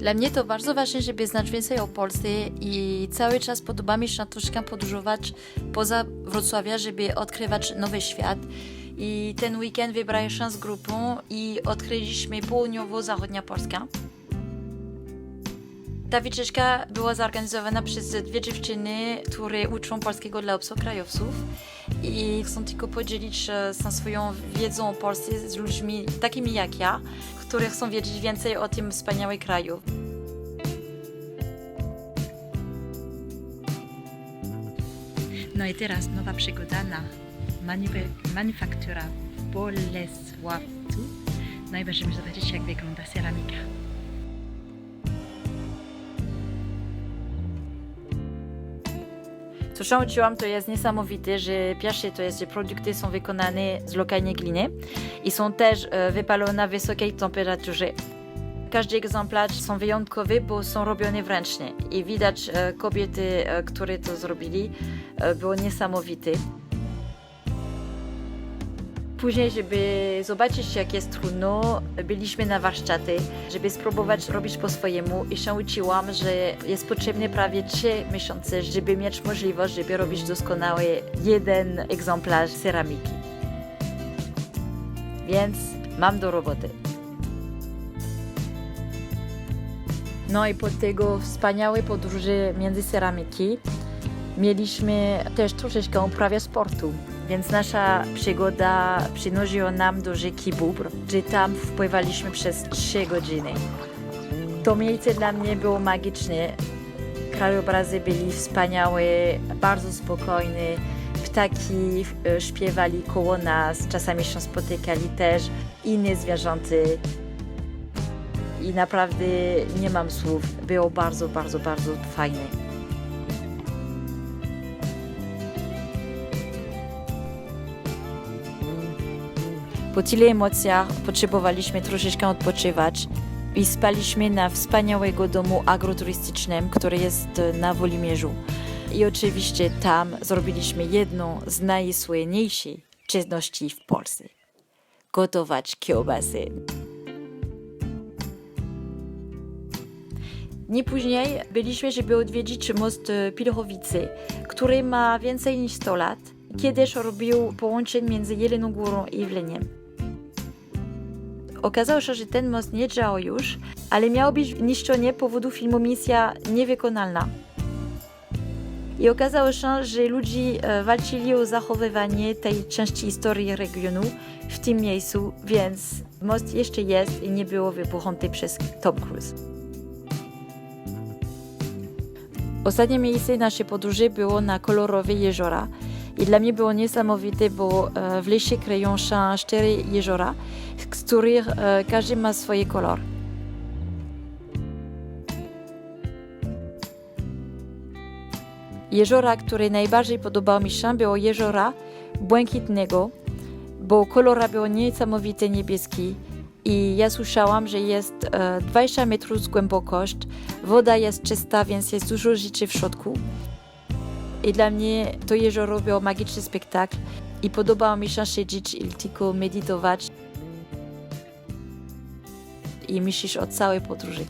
Dla mnie to bardzo ważne, żeby znać więcej o Polsce i cały czas podoba mi się troszkę podróżować poza Wrocławia, żeby odkrywać nowy świat. I ten weekend wybrałem się z grupą i odkryliśmy południowo-zachodnia Polska. Ta wycieczka była zorganizowana przez dwie dziewczyny, które uczą polskiego dla obcokrajowców i chcą tylko podzielić się z swoją wiedzą o Polsce z ludźmi takimi jak ja, którzy chcą wiedzieć więcej o tym wspaniałym kraju. No i teraz nowa przygoda na manufaktura Bolesławcu. No i będziemy zobaczyć, jak wygląda ceramika. Co się uczyłam, to jest niesamowite, że pierwsze to jest, że produkty są wykonane z lokalnej gliny i są też e, wypalone na wysokiej temperaturze. Każdy egzemplarz są wyjątkowy, bo są robione wręcznie i widać e, kobiety, e, które to zrobili, było niesamowite. Później, żeby zobaczyć, jak jest trudno, byliśmy na warsztaty, żeby spróbować robić po swojemu i się uczyłam, że jest potrzebne prawie 3 miesiące, żeby mieć możliwość, żeby robić doskonały jeden egzemplarz ceramiki. Więc mam do roboty. No i po tego wspaniałej podróży między ceramiki mieliśmy też troszeczkę uprawiać sportu. Więc nasza przygoda przynosiła nam do rzeki Bóbr, gdzie tam wpływaliśmy przez 3 godziny. To miejsce dla mnie było magiczne. Krajobrazy byli wspaniałe, bardzo spokojne. Ptaki e, śpiewali koło nas, czasami się spotykali też inne zwierzęty. I naprawdę nie mam słów. Było bardzo, bardzo, bardzo fajne. Po tylu emocjach potrzebowaliśmy troszeczkę odpoczywać i spaliśmy na wspaniałego domu agroturystycznym, który jest na Wolimierzu. I oczywiście tam zrobiliśmy jedną z najsłynniejszych czynności w Polsce. Gotować kiełbasy. Dni później byliśmy, żeby odwiedzić most Pilchowicy, który ma więcej niż 100 lat. Kiedyś robił połączeń między Jeleną Górą i Wleniem. Okazało się, że ten most nie działał już, ale miał być niszczony z powodu filmu Misja Niewykonalna. I okazało się, że ludzie e, walczyli o zachowywanie tej części historii regionu w tym miejscu, więc most jeszcze jest i nie było wybuchnięty przez Tom Cruise. Ostatnie miejsce naszej podróży było na kolorowe jeziora. I dla mnie było niesamowite, bo e, w lesie kryją się cztery jeziora, z których e, każdy ma swój kolor. Jeziora, które najbardziej podobało mi się, było jeziora błękitnego, bo kolor był niesamowite niebieski i ja słyszałam, że jest e, 20 metrów głębokość, woda jest czysta, więc jest dużo rzeczy w środku. I dla mnie to jezioro było magiczny spektakl i podobało mi się siedzieć i tylko medytować i myślisz o całej podróży.